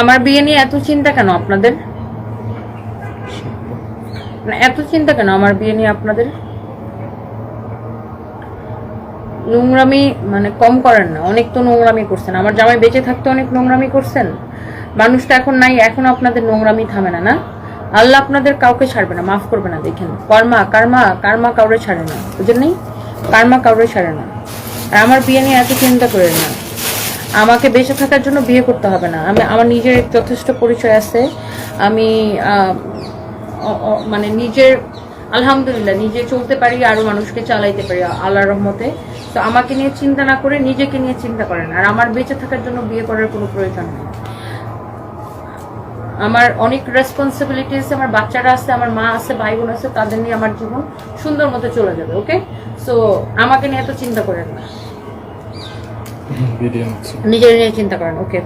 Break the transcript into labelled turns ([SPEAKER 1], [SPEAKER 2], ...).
[SPEAKER 1] আমার বিয়ে নিয়ে এত চিন্তা কেন আপনাদের? মানে এত চিন্তা কেন আমার বিয়ে নিয়ে আপনাদের? নোংরামি মানে কম করেন না, অনেক তো নোংরামি করছেন। আমার জামাই বেঁচে থাকতে অনেক নোংরামি করছেন। মানুষটা এখন নাই, এখন আপনাদের নোংরামি থামে না না? আল্লাহ আপনাদের কাউকে ছাড়বে না, মাফ করবে না, দেখেন। কর্মা, কার্মা কার্মা কাউরে ছাড়ে না বুঝলেন কার্মা কাউরে ছাড়ে না। আর আমার বিয়ে নিয়ে এত চিন্তা করে না। আমাকে বেঁচে থাকার জন্য বিয়ে করতে হবে না। আমি, আমার নিজের যথেষ্ট পরিচয় আছে। আমি মানে নিজের, আলহামদুলিল্লাহ, নিজে চলতে পারি, আরও মানুষকে চালাইতে পারি, আল্লাহর রহমতে। তো আমাকে নিয়ে চিন্তা না করে নিজেকে নিয়ে চিন্তা করেন। আর আমার বেঁচে থাকার জন্য বিয়ে করার কোনো প্রয়োজন নেই। আমার অনেক রেসপন্সিবিলিটি আছে আমার বাচ্চারা আছে, আমার মা আছে ভাই বোন আছে, তাদের নিয়ে আমার জীবন সুন্দর মতো চলে যাবে ওকে সো আমাকে নিয়ে এত চিন্তা করেন না। নিজের নিয়ে চিন্তা করেন ওকে